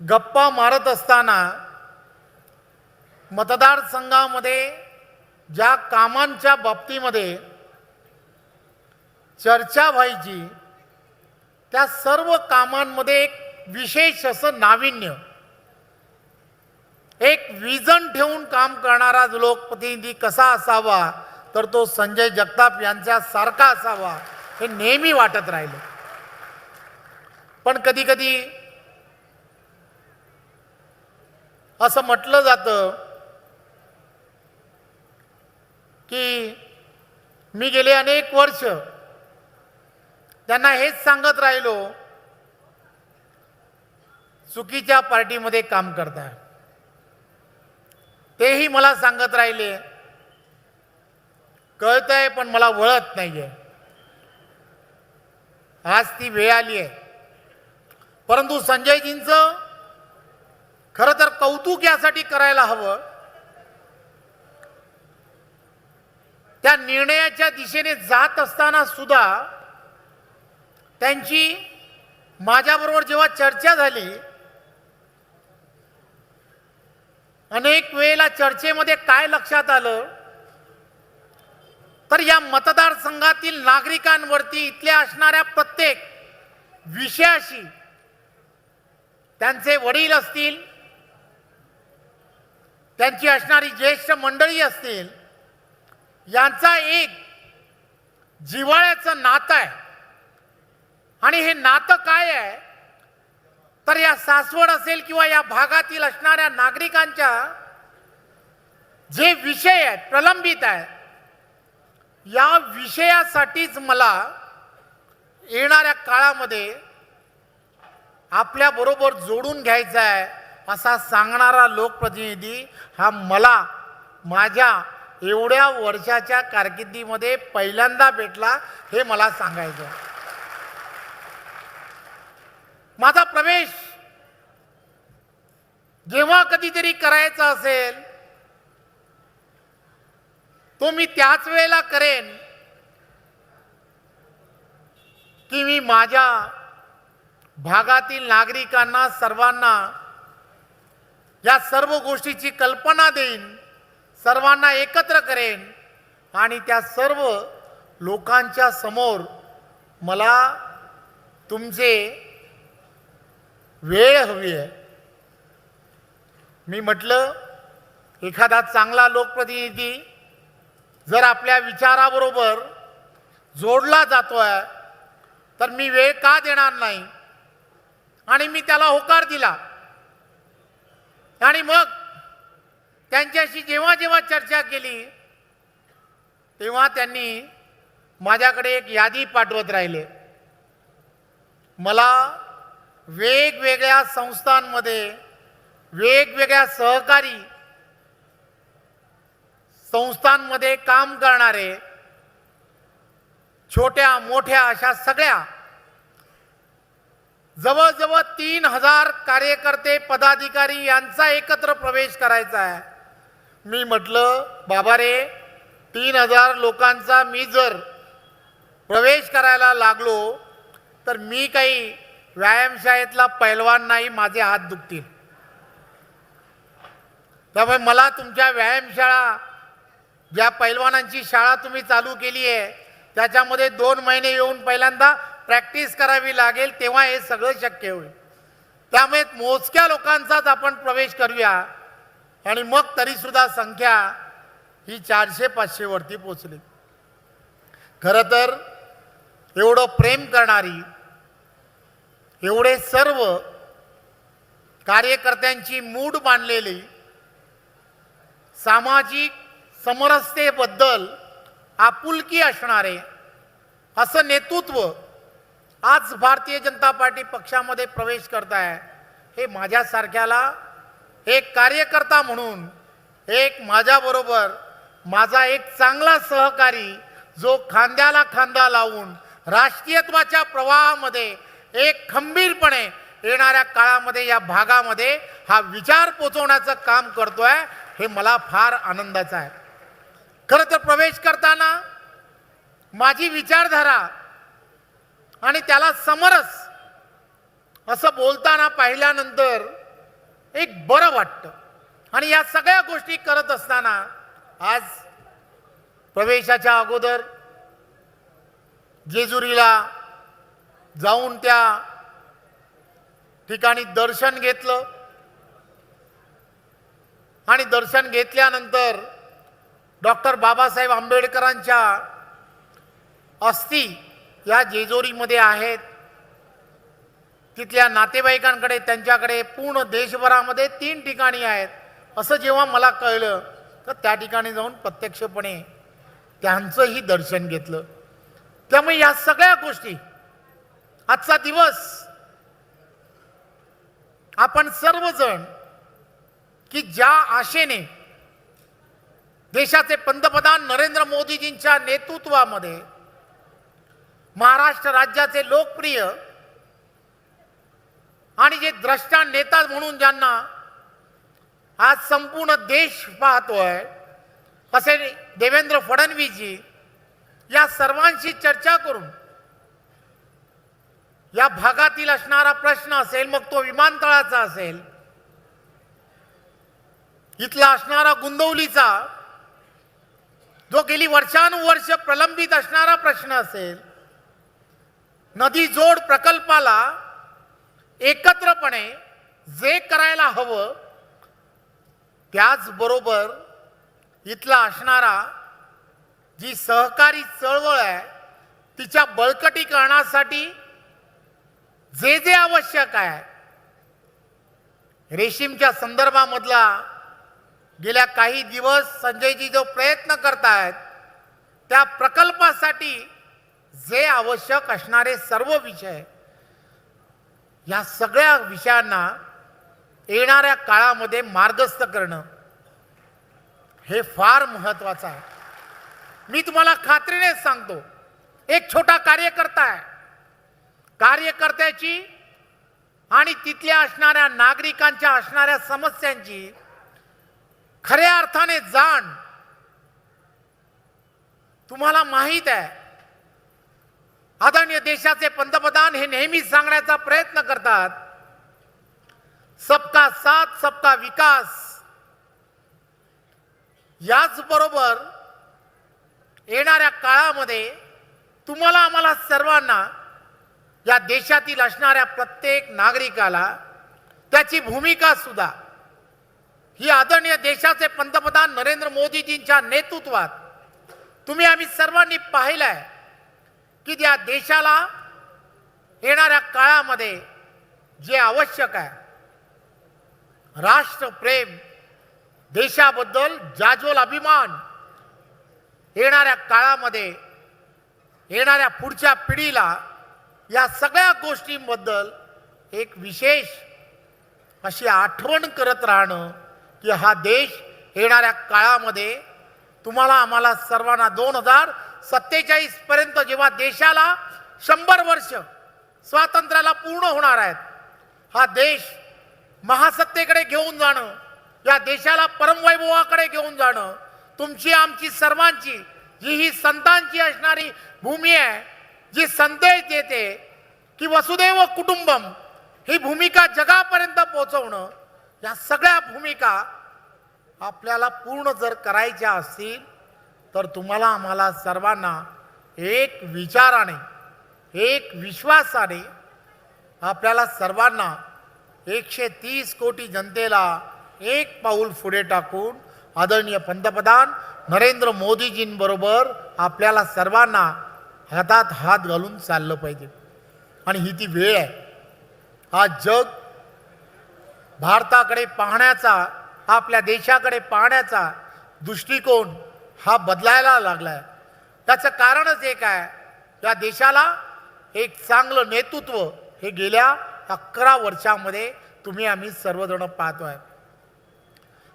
गप्पा मारत असताना मतदारसंघामध्ये ज्या कामांच्या बाबतीमध्ये चर्चा व्हायची त्या सर्व कामांमध्ये एक विशेष असं नाविन्य एक विजन ठेवून काम करणारा लोकप्रतिनिधी कसा असावा तर तो संजय जगताप यांच्या सारखा असावा हे नेहमी वाटत राहिलं. पण कधी असं म्हटलं जातं की मी गेले अनेक वर्ष त्यांना हेच सांगत राहिलो चुकीच्या पार्टीमध्ये काम करताय तेही मला सांगत राहिले. कळतंय पण मला वळत नाहीये. आज ती वेळ आली आहे परंतु संजयजींचं खरं तर कौतुक यासाठी करायला हवं. त्या निर्णयाच्या दिशेने जात असताना सुद्धा त्यांची माझ्याबरोबर जेव्हा चर्चा झाली अनेक वेळेला चर्चेमध्ये काय लक्षात आलं तर या मतदारसंघातील नागरिकांवरती इथल्या असणाऱ्या प्रत्येक विषयाशी त्यांचे वडील असतील त्यांची असणारी ज्येष्ठ मंडळी असतील यांचा एक जिव्हाळ्याचं नातं आहे. आणि हे नातं काय आहे? तर या सासवड असेल किंवा या भागातील असणाऱ्या नागरिकांच्या जे विषय आहेत प्रलंबित आहेत या विषयासाठीच मला येणाऱ्या काळामध्ये आपल्याबरोबर जोडून घ्यायचं आहे. असा सांगणारा लोकप्रतिनिधी हा मला माझ्या एवढ्या वर्षाच्या कारकिर्दीमध्ये पहिल्यांदा भेटला हे मला सांगायचं माझा प्रवेश जेव्हा कधीतरी करायचा असेल तो मी त्याच वेळेला करेन की मी माझ्या भागातील नागरिकांना सर्वांना या सर्व गोष्टीची कल्पना देईन सर्वांना एकत्र करेन आणि त्या सर्व लोकांच्या समोर मला तुमचे वेळ हवी आहे. मी म्हटलं एखादा चांगला लोकप्रतिनिधी जर आपल्या विचाराबरोबर जोडला जातोय तर मी वेळ का देणार नाही? आणि मी त्याला होकार दिला. आणि मग त्यांच्याशी जेव्हा जेव्हा चर्चा केली तेव्हा त्यांनी माझ्याकडे एक यादी पाठवत राहिले. मला वेगवेगळ्या संस्थांमध्ये वेगवेगळ्या सहकारी संस्थांमध्ये काम करणारे छोट्या मोठ्या अशा सगळ्या जवळजवळ तीन हजार कार्यकर्ते पदाधिकारी यांचा एकत्र प्रवेश करायचा आहे. मी म्हटलं बाबा रे तीन हजार लोकांचा मी जर प्रवेश करायला लागलो तर मी काही व्यायामशाळेतला पैलवान नाही माझे हात दुखतील. त्यामुळे मला तुमच्या व्यायामशाळा ज्या पैलवानांची शाळा तुम्ही चालू केली आहे त्याच्यामध्ये दोन महिने येऊन पहिल्यांदा प्रॅक्टिस करावी लागेल तेव्हा हे सगळं शक्य होईल. त्यामुळे मोजक्या लोकांचाच आपण प्रवेश करूया. आणि मग तरीसुद्धा संख्या ही चारशे पाचशेवरती पोचली. खरं तर एवढं प्रेम करणारी एवढे सर्व कार्यकर्त्यांची मूड बांधलेली सामाजिक समरसतेबद्दल आपुलकी असणारे असं नेतृत्व आज भारतीय जनता पार्टी पक्षामध्ये प्रवेश करत आहे हे माझ्यासारख्याला एक कार्यकर्ता म्हणून एक माझ्याबरोबर माझा एक चांगला सहकारी जो खांद्याला खांदा लावून राष्ट्रीयत्वाच्या प्रवाहामध्ये एक खंबीरपणे येणाऱ्या काळामध्ये या भागामध्ये हा विचार पोचवण्याचं काम करतोय हे मला फार आनंदाचं आहे. खरं तर प्रवेश करताना माझी विचारधारा आणि त्याला समरस. असं बोलताना पाहिल्यानंतर एक बरं वाटतं. आणि या सगळ्या गोष्टी करत असताना आज प्रवेशाच्या अगोदर जेजुरीला जाऊन त्या ठिकाणी दर्शन घेतलं. आणि दर्शन घेतल्यानंतर डॉक्टर बाबासाहेब आंबेडकरांच्या अस्थी या जेजोरीमध्ये आहेत. तिथल्या नातेवाईकांकडे त्यांच्याकडे पूर्ण देशभरामध्ये तीन ठिकाणी आहेत. असं जेव्हा मला कळलं तर त्या ठिकाणी जाऊन प्रत्यक्षपणे त्यांचंही दर्शन घेतलं. त्यामुळे या सगळ्या गोष्टी आजचा दिवस आपण सर्वजण की ज्या आशेने देशाचे पंतप्रधान नरेंद्र मोदीजींच्या नेतृत्वामध्ये महाराष्ट्र राज्याचे लोकप्रिय आणि जे द्रष्टा नेता म्हणून ज्यांना आज संपूर्ण देश पाहतोय असे देवेंद्र फडणवीसजी या सर्वांशी चर्चा करून या भागातील असणारा प्रश्न असेल मग तो विमानतळाचा असेल इथला असणारा गुंदवलीचा जो गेली वर्षानुवर्ष प्रलंबित असणारा प्रश्न असेल नदी जोड प्रकल्पाला एकत्रपणे जे करायला हवं त्याचबरोबर इथला असणारा जी सहकारी चळवळ आहे तिच्या बळकटीकरणासाठी जे जे आवश्यक आहे. रेशीमच्या संदर्भामधला गेल्या काही दिवस संजयजी जो प्रयत्न करतायत त्या प्रकल्पासाठी जे आवश्यक असणारे सर्व विषय या सगळ्या विषयांना येणाऱ्या काळामध्ये मार्गस्थ करणं हे फार महत्वाचं आहे. मी तुम्हाला खात्रीने सांगतो एक छोटा कार्यकर्ता आहे. कार्यकर्त्याची आणि तिथल्या असणाऱ्या नागरिकांच्या असणाऱ्या समस्यांची खऱ्या अर्थाने जाण तुम्हाला माहीत आहे. आदरणीय देशाचे पंतप्रधान हे नेहमीच सांगण्याचा प्रयत्न करतात सबका साथ सबका विकास. याचबरोबर येणाऱ्या काळामध्ये तुम्हाला आम्हाला सर्वांना या देशातील असणाऱ्या प्रत्येक नागरिकाला त्याची भूमिका सुद्धा. ही आदरणीय देशाचे पंतप्रधान नरेंद्र मोदीजींच्या नेतृत्वात तुम्ही आम्ही सर्वांनी पाहिलंय. की त्या देशाला येणाऱ्या काळामध्ये जे आवश्यक आहे राष्ट्रप्रेम देशाबद्दल जाज्वल अभिमान येणाऱ्या काळामध्ये येणाऱ्या पुढच्या पिढीला या सगळ्या गोष्टींबद्दल एक विशेष अशी आठवण करत राहणं की हा देश येणाऱ्या काळामध्ये तुम्हाला आम्हाला सर्वांना दोन हजार सत्तेचाळीस पर्यंत जेव्हा देशाला शंभर वर्ष स्वातंत्र्याला पूर्ण होणार आहेत हा देश महासत्तेकडे घेऊन जाणं या देशाला परमवैभवाकडे घेऊन जाणं तुमची आमची सर्वांची जी ही संतांची असणारी भूमी आहे जी संदेश देते की वसुदैव कुटुंबम ही भूमिका जगापर्यंत पोचवणं या सगळ्या भूमिका आपल्याला पूर्ण जर करायच्या असतील तर तुम्हाला आम्हाला सर्वांना एक विचाराने एक विश्वासाने आपल्याला सर्वांना एकशे तीस कोटी जनतेला एक पाऊल पुढे टाकून आदरणीय पंतप्रधान नरेंद्र मोदीजींबरोबर आपल्याला सर्वांना हातात हात घालून चाललं पाहिजे. आणि ही ती वेळ आहे. आज जग भारताकडे पाहण्याचा आपल्या देशाकडे पाहण्याचा दृष्टिकोन हा बदलायला लागला आहे त्याचं कारणच एक आहे या देशाला एक चांगलं नेतृत्व हे गेल्या अकरा वर्षामध्ये तुम्ही आम्ही सर्वजण आहे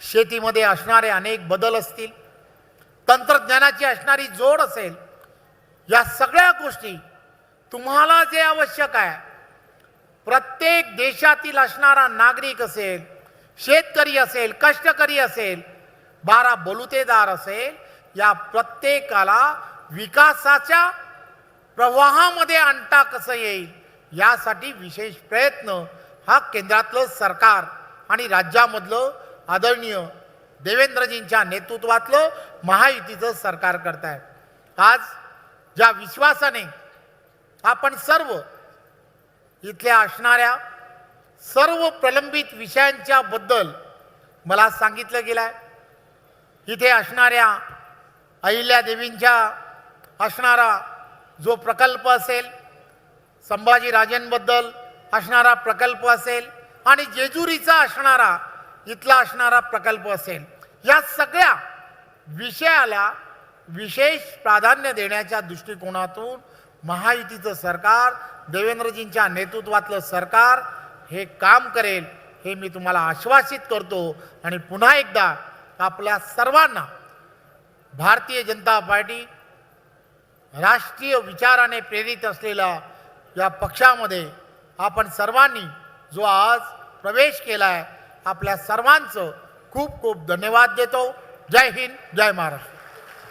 शेतीमध्ये असणारे अनेक बदल असतील तंत्रज्ञानाची असणारी जोड असेल या सगळ्या गोष्टी तुम्हाला जे आवश्यक आहे प्रत्येक देशातील असणारा नागरिक असेल शेतकरी असेल कष्टकरी असेल बारा बलुतेदार असेल या प्रत्येकाला विकासाच्या प्रवाहामध्ये आणता कसं येईल यासाठी विशेष प्रयत्न हा केंद्रातलं सरकार आणि राज्यामधलं आदरणीय देवेंद्रजींच्या नेतृत्वातलं महायुतीचं सरकार करत आहे आज ज्या विश्वासाने आपण सर्व इथल्या असणाऱ्या सर्व प्रलंबित विषयांच्या बद्दल मला सांगितलं गेलं आहे इथे असणाऱ्या अहिल्यादेवींच्या असणारा जो प्रकल्प असेल संभाजीराजेंबद्दल असणारा प्रकल्प असेल आणि जेजुरीचा असणारा इथला असणारा प्रकल्प असेल या सगळ्या विषयाला विशेष प्राधान्य देण्याच्या दृष्टिकोनातून महायुतीचं सरकार देवेंद्रजींच्या नेतृत्वातलं सरकार हे काम करेल हे मी तुम्हाला आश्वासित करतो. आणि पुन्हा एकदा आपल्या सर्वांना भारतीय जनता पार्टी राष्ट्रीय विचाराने प्रेरित असलेला या पक्षामध्ये आपण सर्वांनी जो आज प्रवेश केला आहे आपल्या सर्वांचं खूप खूप धन्यवाद देतो. जय हिंद जय महाराष्ट्र.